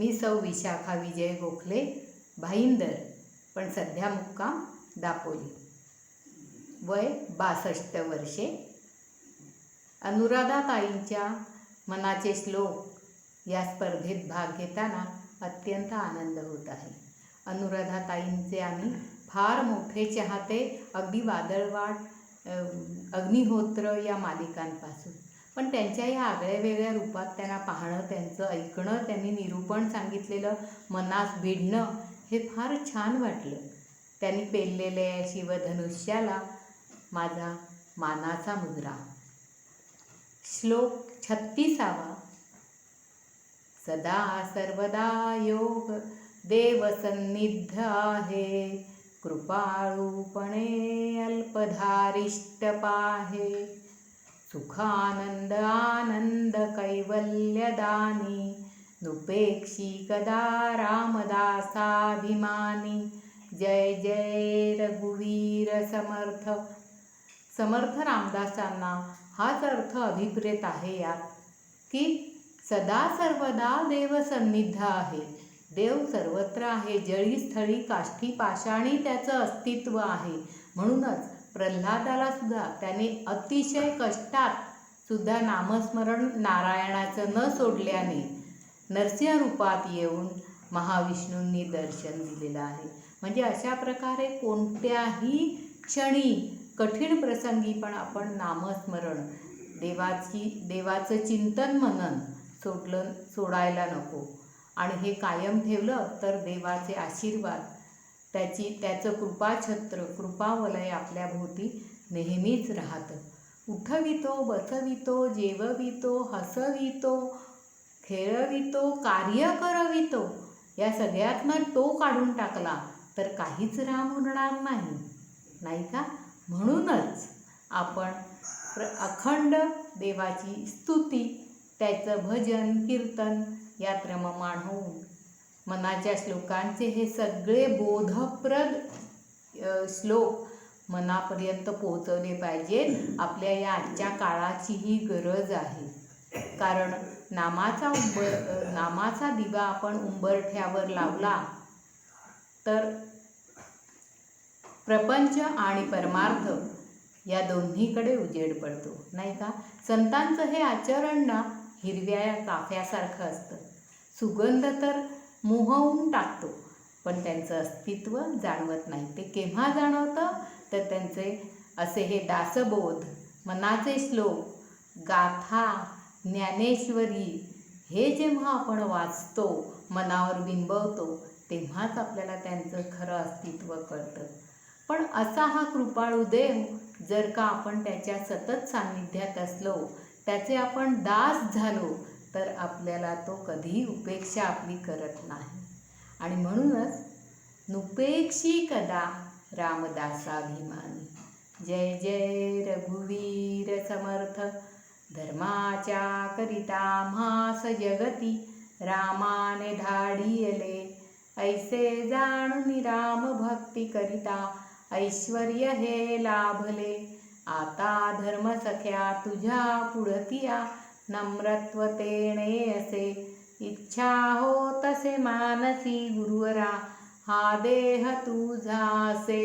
मी सौ विशाखा विजय गोखले भाईंदर पण सध्या मुक्काम दापोली. वय बासष्ट वर्षे. अनुराधाताईंच्या मनाचे श्लोक या स्पर्धेत भाग घेताना अत्यंत आनंद होत आहे. अनुराधाताईंचे आम्ही फार मोठे चाहते अगदी वादळवाट अग्निहोत्र या मालिकांपासून. पण त्यांच्या या आगळ्या वेगळ्या रूपात त्यांना पाहणं त्यांचं ऐकणं त्यांनी निरूपण सांगितलेलं मनास भिडणं हे फार छान वाटलं. त्यांनी पेरलेल्या या शिवधनुष्याला माझा मानाचा मुद्रा. श्लोक छत्तीसावा. सदा सर्वदा योग देवसन्निध आहे. कृपाळूपणे अल्पधारिष्ट पाहे. सुखानंद आनंद कैवल्यदानी नुपेक्षी कदा रामदासाभिमानी। जय जय रघुवीर समर्थ। समर्थ रामदासांना हाच अर्थ अभिप्रेत आहे यात की सदा सर्वदा देव सन्निध आहे. देव सर्वत्र आहे जळी स्थळी काष्ठी पाषाणी त्याचं अस्तित्व आहे. म्हणूनच प्रल्हादाला सुद्धा त्याने अतिशय कष्टात सुद्धा नामस्मरण नारायणाचं न सोडल्याने नरसिंह रूपात येऊन महाविष्णूंनी दर्शन दिलेलं आहे. म्हणजे अशा प्रकारे कोणत्याही क्षणी कठीण प्रसंगी पण आपण नामस्मरण देवाची देवाचं चिंतन मनन सोडलं सोडायला नको. आणि हे कायम ठेवलं तर देवाचे आशीर्वाद त्याची त्याचं कृपाछत्र कृपावलय आपल्या भोवती नेहमीच राहतं. उठवितो बसवितो जेववितो हसवितो खेळवितो कार्य करवितो या सगळ्यातनं तो काढून टाकला तर काहीच राम उरणार नाही. नाही का? म्हणूनच आपण प्र अखंड देवाची स्तुती त्याचं भजन कीर्तन यात रममाण होऊन मनाच्या श्लोकांचे हे सगळे बोधप्रद श्लोक मनापर्यंत पोहोचवले पाहिजेत आपल्या या आजच्या काळाची ही गरज आहे. कारण नामाचा उंबर नामाचा दिवा आपण उंबरठ्यावर लावला तर प्रपंच आणि परमार्थ या दोन्हीकडे उजेड पडतो नाही का? संतांचं हे आचरण ना हिरव्या काफ्यासारखं असतं. सुगंध तर मोहवून टाकतो. पण त्यांचं अस्तित्व जाणवत नाही. ते केव्हा जाणवतं? तर त्यांचे असे हे दासबोध मनाचे श्लोक गाथा ज्ञानेश्वरी हे जेव्हा आपण वाचतो मनावर बिंबवतो तेव्हाच आपल्याला त्यांचं खरं अस्तित्व कळतं. पण असा हा कृपाळू देव जर का आपण त्याच्या सतत सान्निध्यात असलो त्याचे आपण दास झालो तर आपल्याला तो कधीही उपेक्षा आपली करत नाही. आणि म्हणूनच नुपेक्षी कदा रामदासाभिमानी. जय जय रघुवीर समर्थ. धर्माच्या करिता म्हास जगती रामाने धाडियले ऐसे जाणून राम भक्ती करिता ऐश्वर्य हे लाभले. आता धर्म सख्या तुझ्या पुढतिया नम्रत्वतेने असे इच्छा हो तसे मानसी गुरुवरा हा देह तुझा असे.